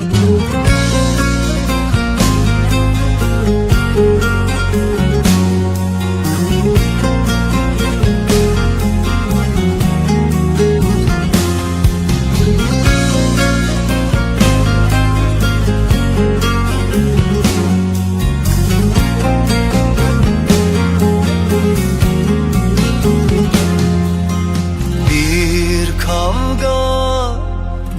Bir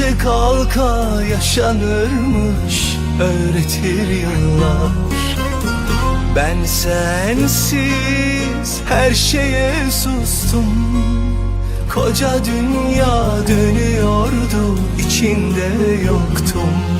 Düşe kalka yaşanırmış öğretir yıllar. Ben sensiz her şeye sustum. Koca dünya dönüyordu içinde yoktum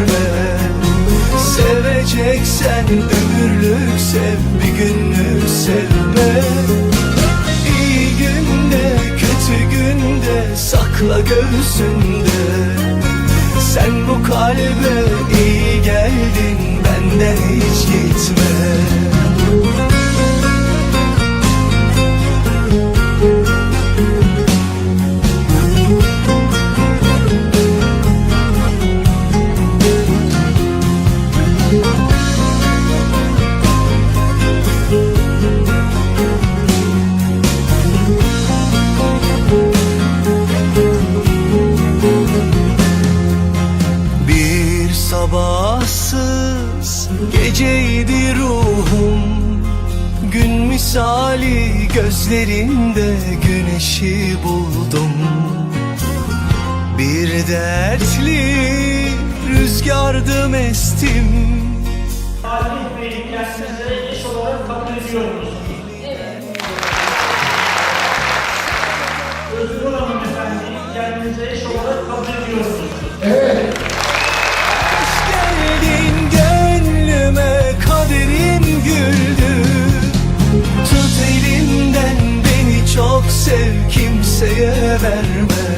Seveceksen ömürlük sev bir günlük sevme. İyi günde kötü günde sakla göğsünde. Sen bu kalbe iyi geldin benden hiç gitme sabahsız geceydi ruhum. Gün misali gözlerinde güneşi buldum. Bir dertli rüzgardım estim Salih Bey'i kendinize eş olarak kabul ediyor verme